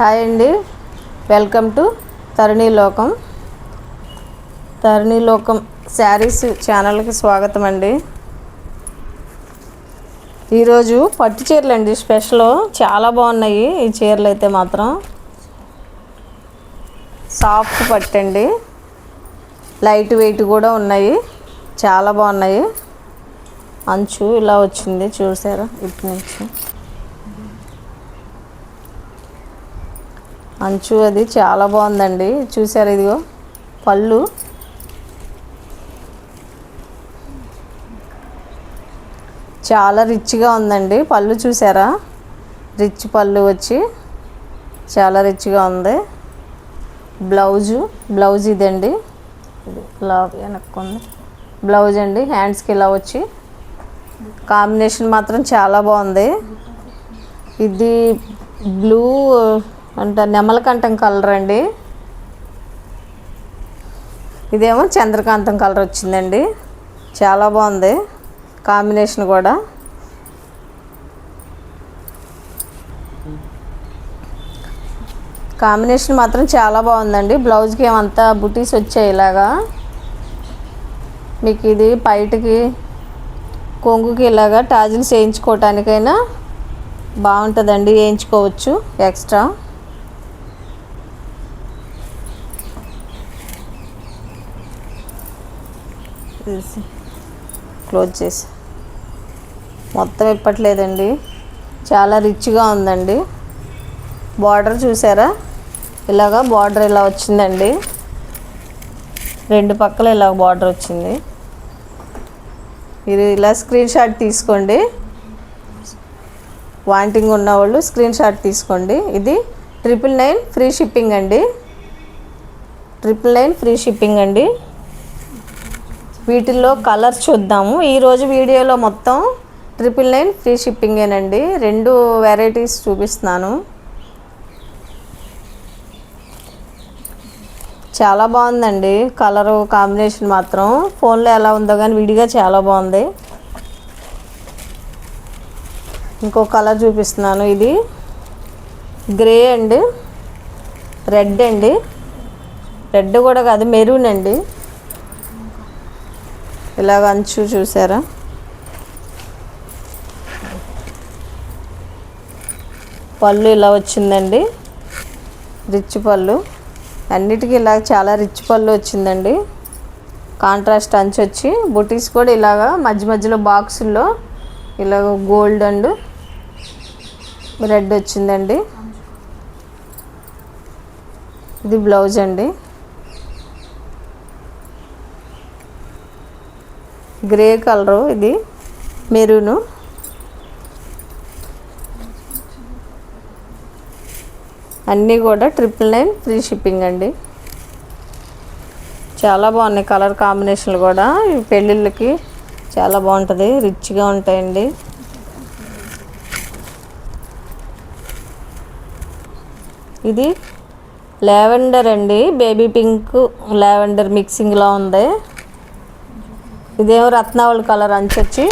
Hi అండి. Welcome to Tarunilokam Tarunilokam sarees ఛానల్కి స్వాగతం అండి. ఈరోజు పట్టు చీరలు అండి. స్పెషల్ చాలా బాగున్నాయి. ఈ చీరలు అయితే మాత్రం సాఫ్ట్ పట్టు అండి. లైట్ వెయిట్ కూడా ఉన్నాయి. చాలా బాగున్నాయి. అంచు ఇలా వచ్చింది. చూసారా? ఇటు నుంచి. అంచు అది చాలా బాగుందండి. చూసారు ఇదిగో? పళ్ళు. చాలా రిచ్గా ఉందండి. పళ్ళు చూసారా? రిచ్ పళ్ళు వచ్చి చాలా రిచ్గా ఉంది. బ్లౌజు బ్లౌజ్ ఇదండి. ఇది ఇలా వెనక్కుంది. బ్లౌజ్ అండి హ్యాండ్స్కి ఇలా వచ్చి. కాంబినేషన్ మాత్రం చాలా బాగుంది. ఇది బ్లూ అంటే నెమలకంఠం కలర్ అండి. ఇదేమో చంద్రకాంతం కలర్ వచ్చిందండి. చాలా బాగుంది. కాంబినేషన్ కూడా. కాంబినేషన్ మాత్రం చాలా బాగుందండి. బ్లౌజ్కి ఏమంతా బుటీస్ వచ్చాయి ఇలాగా. మీకు ఇది పైటకి కొంగుకి ఇలాగా టాజిల్స్ వేయించుకోవటానికైనా బాగుంటుందండి. వేయించుకోవచ్చు ఎక్స్ట్రా. తీసి క్లోజ్ చేసి. మొత్తం ఇప్పట్లేదండి. చాలా రిచ్గా ఉందండి. బార్డర్ చూసారా? ఇలాగా బార్డర్ ఇలా వచ్చిందండి. రెండు పక్కల ఇలా బార్డర్ వచ్చింది. మీరు ఇలా స్క్రీన్ షాట్ తీసుకోండి. వాంటింగ్ ఉన్నవాళ్ళు స్క్రీన్ షాట్ తీసుకోండి. ఇది ట్రిపుల్ నైన్ ఫ్రీ షిప్పింగ్ అండి. ట్రిపుల్ నైన్ ఫ్రీ షిప్పింగ్ అండి. వీటిల్లో కలర్ చూద్దాము. ఈరోజు వీడియోలో మొత్తం ట్రిపుల్ నైన్ ఫ్రీ షిప్పింగేనండి రెండు వెరైటీస్ చూపిస్తున్నాను. చాలా బాగుందండి. కలరు కాంబినేషన్ మాత్రం ఫోన్లో ఎలా ఉందో కానీ విడిగా చాలా బాగుంది. ఇంకో కలర్ చూపిస్తున్నాను. ఇది గ్రే అండి. రెడ్ అండి. రెడ్ కూడా కాదు మెరూన్ అండి. ఇలాగ అంచు చూసారా? పళ్ళు ఇలా వచ్చిందండి. రిచ్ పళ్ళు. అన్నిటికీ ఇలా చాలా రిచ్ పళ్ళు వచ్చిందండి. కాంట్రాస్ట్ అంచు వచ్చి బుటీస్ కూడా ఇలాగా మధ్య మధ్యలో బాక్సుల్లో ఇలాగ గోల్డ్ అండ్ రెడ్ వచ్చిందండి. ఇది బ్లౌజ్ అండి. గ్రే కలరు ఇది మెరూను. అన్నీ కూడా ట్రిపుల్ నైన్ ఫ్రీ షిప్పింగ్ అండి. చాలా బాగున్నాయి కలర్ కాంబినేషన్లు కూడా. పెళ్ళిళ్ళకి చాలా బాగుంటుంది రిచ్గా ఉంటాయండి. ఇది లావెండర్ అండి బేబీ పింక్ లావెండర్ మిక్సింగ్లో ఉంది. ఇదేమో రత్నావళి కలర్ అంచొచ్చి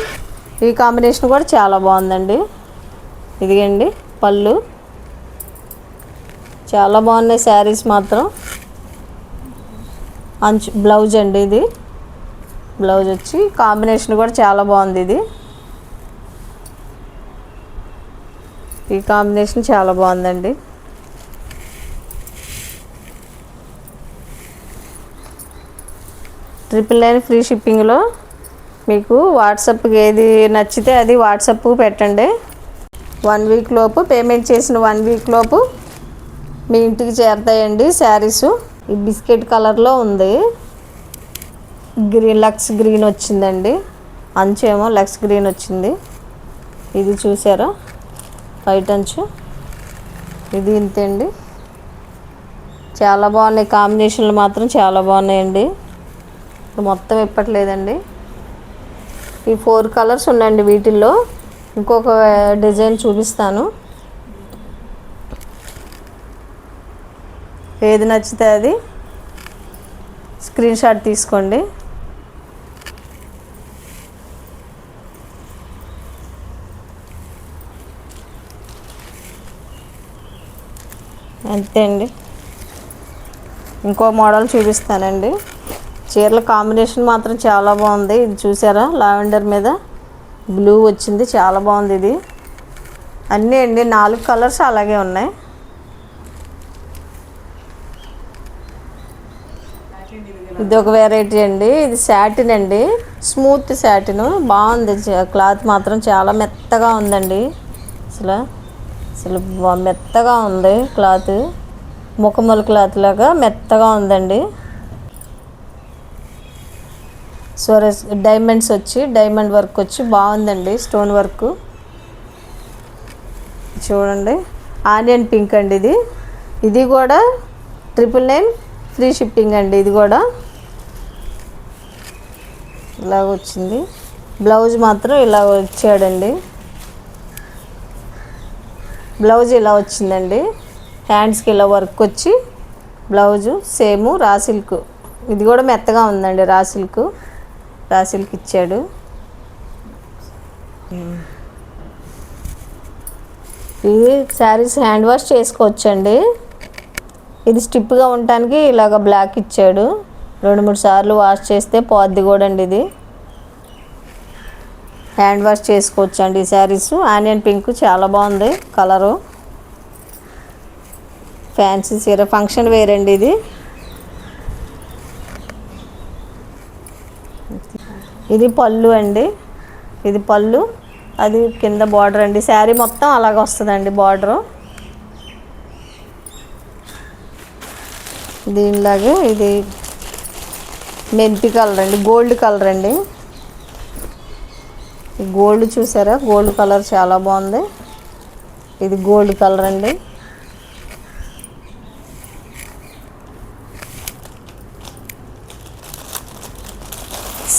ఈ కాంబినేషన్ కూడా చాలా బాగుందండి. ఇదిగండి పళ్ళు. చాలా బాగున్నాయి శారీస్ మాత్రం. అంచు బ్లౌజ్ అండి ఇది. బ్లౌజ్ వచ్చి కాంబినేషన్ కూడా చాలా బాగుంది ఇది. ఈ కాంబినేషన్ చాలా బాగుందండి. ట్రిపుల్ నైన్ ఫ్రీ షిప్పింగ్లో మీకు వాట్సాప్కి ఏది నచ్చితే అది వాట్సాప్ పెట్టండి. వన్ వీక్ లోపు పేమెంట్ చేసిన వన్ వీక్ లోపు మీ ఇంటికి చేరుతాయండి శారీస్. ఈ బిస్కెట్ కలర్లో ఉంది. గ్రీన్ లక్స్ గ్రీన్ వచ్చిందండి. అంచేమో లక్స్ గ్రీన్ వచ్చింది. ఇది చూసారా? వైట్ అంచు. ఇది ఇంతే అండి చాలా బాగున్నాయి. కాంబినేషన్లు మాత్రం చాలా బాగున్నాయండి. మొత్తం ఇప్పట్లేదండి. ఈ ఫోర్ కలర్స్ ఉన్నాయండి వీటిల్లో. ఇంకొక డిజైన్ చూపిస్తాను. ఏది నచ్చితే అది స్క్రీన్ షాట్ తీసుకోండి. అంతే అండి. ఇంకో మోడల్ చూపిస్తానండి. చీరల కాంబినేషన్ మాత్రం చాలా బాగుంది. ఇది చూసారా? లావెండర్ మీద బ్లూ వచ్చింది. చాలా బాగుంది ఇది. అన్నీ అండి. నాలుగు కలర్స్ అలాగే ఉన్నాయి. ఇది ఒక వెరైటీ అండి. ఇది శాటిన్ అండి. స్మూత్ శాటిన్ బాగుంది. క్లాత్ మాత్రం చాలా మెత్తగా ఉందండి. అసలు అసలు మెత్తగా ఉంది క్లాత్ ముఖమల క్లాత్ లాగా మెత్తగా ఉందండి. స్వరస్ డైమండ్స్ వచ్చి డైమండ్ వర్క్ వచ్చి బాగుందండి స్టోన్ వర్క్ చూడండి. ఆనియన్ పింక్ అండి ఇది. ఇది కూడా ట్రిపుల్ నైన్ ఫ్రీ షిప్పింగ్ అండి ఇది కూడా. ఇలాగ వచ్చింది. బ్లౌజ్ మాత్రం ఇలా వచ్చాడండి. బ్లౌజ్ ఇలా వచ్చిందండి. హ్యాండ్స్కి ఇలా వర్క్ వచ్చి బ్లౌజు సేమ్ రా సిల్క్ ఇది కూడా మెత్తగా ఉందండి రాసిల్కు రాసిల్కి ఇచ్చాడు ఇది శారీస్ హ్యాండ్ వాష్ చేసుకోవచ్చండి. ఇది స్టిప్గా ఉండటానికి ఇలాగ బ్లాక్ ఇచ్చాడు. రెండు మూడు సార్లు వాష్ చేస్తే పోద్ది కూడా అండి ఇది. హ్యాండ్ వాష్ చేసుకోవచ్చు అండి ఈ శారీస్. ఆనియన్ పింక్ చాలా బాగుంది కలరు. ఫ్యాన్సీ చీర ఫంక్షన్ వేరండి అండి ఇది. ఇది పళ్ళు అండి. ఇది పళ్ళు. అది కింద బార్డర్ అండి. శారీ మొత్తం అలాగ వస్తుందండి బార్డరు దీనిలాగే ఇది మెంతి కలర్ అండి. గోల్డ్ కలర్ అండి. గోల్డ్ చూసారా? గోల్డ్ కలర్ చాలా బాగుంది. ఇది గోల్డ్ కలర్ అండి.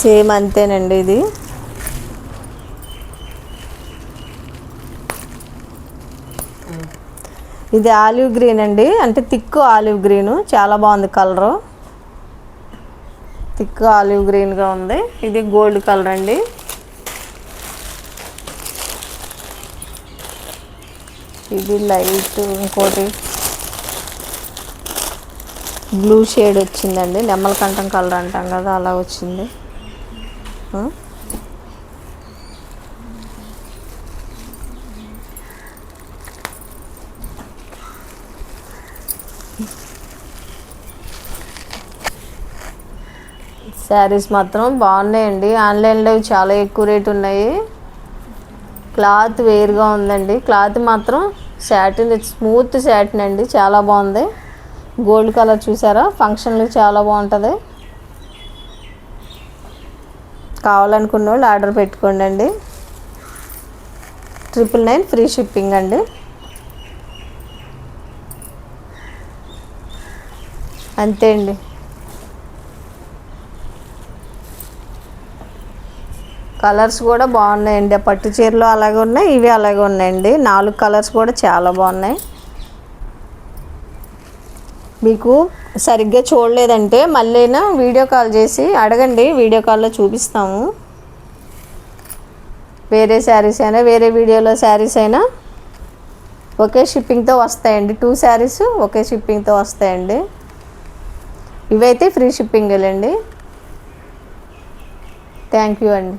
సేమ్ అంతేనండి ఇది. ఇది ఆలివ్ గ్రీన్ అండి. అంటే థిక్ ఆలివ్ గ్రీన్. చాలా బాగుంది కలరు. థిక్ ఆలివ్ గ్రీన్గా ఉంది. ఇది గోల్డ్ కలర్ అండి. ఇది లైట్ ఇంకోటి బ్లూ షేడ్ వచ్చిందండి. నెమ్మల కంఠం కలర్ అంటాం కదా అలా వచ్చింది. శారీస్ మాత్రం బాగున్నాయండి ఆన్లైన్లో చాలా ఎక్కువ రేట్ ఉన్నాయి. క్లాత్ వేరుగా ఉందండి. క్లాత్ మాత్రం శాటిన్ స్మూత్ శాటిన్ అండి. చాలా బాగుంది. గోల్డ్ కలర్ చూసారా? ఫంక్షన్లు చాలా బాగుంటుంది. కావాలనుకున్న వాళ్ళు ఆర్డర్ పెట్టుకోండి అండి ట్రిపుల్ నైన్ ఫ్రీ షిప్పింగ్ అండి. అంతే అండి. కలర్స్ కూడా బాగున్నాయండి. ఆ పట్టు చీరలు అలాగే ఉన్నాయి ఇవి అలాగే ఉన్నాయండి. నాలుగు కలర్స్ కూడా చాలా బాగున్నాయి. మీకు సరిగ్గా చూడలేదంటే మళ్ళీనా వీడియో కాల్ చేసి అడగండి వీడియో కాల్లో చూపిస్తాము. వేరే శారీస్ అయినా వేరే వీడియోలో శారీస్ అయినా ఒకే షిప్పింగ్తో వస్తాయండి. టూ శారీస్ ఒకే షిప్పింగ్తో వస్తాయండి. ఇవైతే ఫ్రీ షిప్పింగ్ అండి థ్యాంక్ యూ అండి.